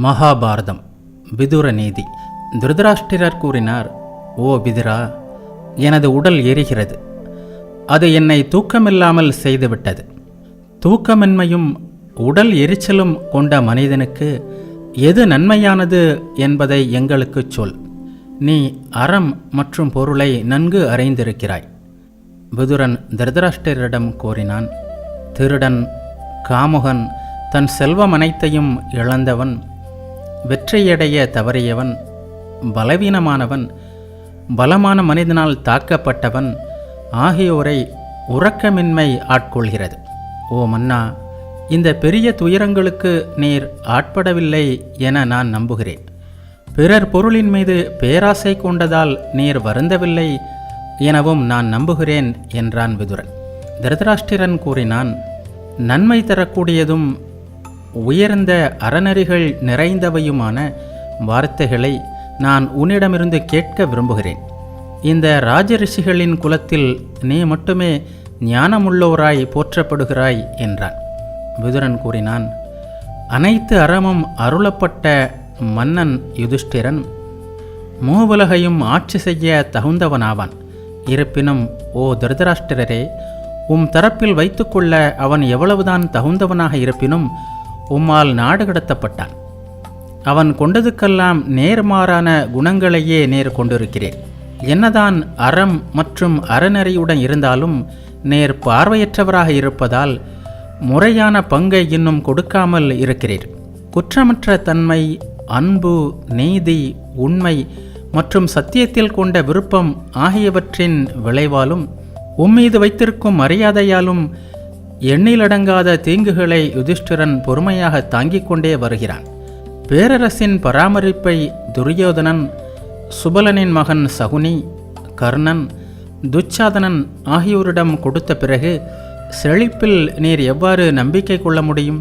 மகாபாரதம். விதுர நீதி. திருதராஷ்டிரர் கூறினார் ஓ விதுரா எனது உடல் எரிகிறது. அது என்னை தூக்கமில்லாமல் செய்துவிட்டது. தூக்கமின்மையும் உடல் எரிச்சலும் கொண்ட மனிதனுக்கு எது நன்மையானது என்பதை எங்களுக்குச் சொல். நீ அறம் மற்றும் பொருளை நன்கு அறிந்திருக்கிறாய். விதுரன் திருதராஷ்டிரரிடம் கூறினான் திருடன் காமுகன் தன் செல்வம் அனைத்தையும் இழந்தவன் வெற்றியடைய தவறியவன் பலவீனமானவன் பலமான மனிதனால் தாக்கப்பட்டவன் ஆகியோரை உறக்கமின்மை ஆட்கொள்கிறது. ஓ மன்னா இந்த பெரிய துயரங்களுக்கு நீர் ஆட்படவில்லை என நான் நம்புகிறேன். பிறர் பொருளின் மீது பேராசை கொண்டதால் நீர் வருந்தவில்லை எனவும் நான் நம்புகிறேன் என்றான் விதுரன். திருதராஷ்டிரன் கூறினான் நன்மை தரக்கூடியதும் உயர்ந்த அறநெறிகள் நிறைந்தவையுமான வார்த்தைகளை நான் உன்னிடமிருந்து கேட்க விரும்புகிறேன். இந்த ராஜரிஷிகளின் குலத்தில் நீ மட்டுமே ஞானமுள்ளோராய் போற்றப்படுகிறாய் என்றான். விதுரன் கூறினான் அனைத்து அறமும் அருளப்பட்ட மன்னன் யுதிஷ்டிரன். மூவுலகையும் ஆட்சி செய்ய தகுந்தவனாவான். இருப்பினும் ஓ திருதராஷ்டிரரே உம் தரப்பில் வைத்துக்கொள்ள அவன் எவ்வளவுதான் தகுந்தவனாக இருப்பினும் உம்மால் நாடு கடத்தப்பட்டான். அவன் கொண்டதுக்கெல்லாம் நேர்மாறான குணங்களையே நேர் கொண்டிருக்கிறேன் என்னதான் அறம் மற்றும் அறநெறியுடன் இருந்தாலும் நேர் பார்வையற்றவராக இருப்பதால் முறையான பங்கை இன்னும் கொடுக்காமல் இருக்கிறீர். குற்றமற்ற தன்மை அன்பு நீதி உண்மை மற்றும் சத்தியத்தில் கொண்ட விருப்பம் ஆகியவற்றின் விளைவாலும் உம்மீது வைத்திருக்கும் மரியாதையாலும் எண்ணிலடங்காத தீங்குகளை யுதிஷ்டிரன் பொறுமையாக தாங்கிக் கொண்டே வருகிறான். பேரரசின் பராமரிப்பை துரியோதனன் சுபலனின் மகன் சகுனி கர்ணன் துச்சாதனன் ஆகியோரிடம் கொடுத்த பிறகு செழிப்பில் நீர் எவ்வாறு நம்பிக்கை கொள்ள முடியும்?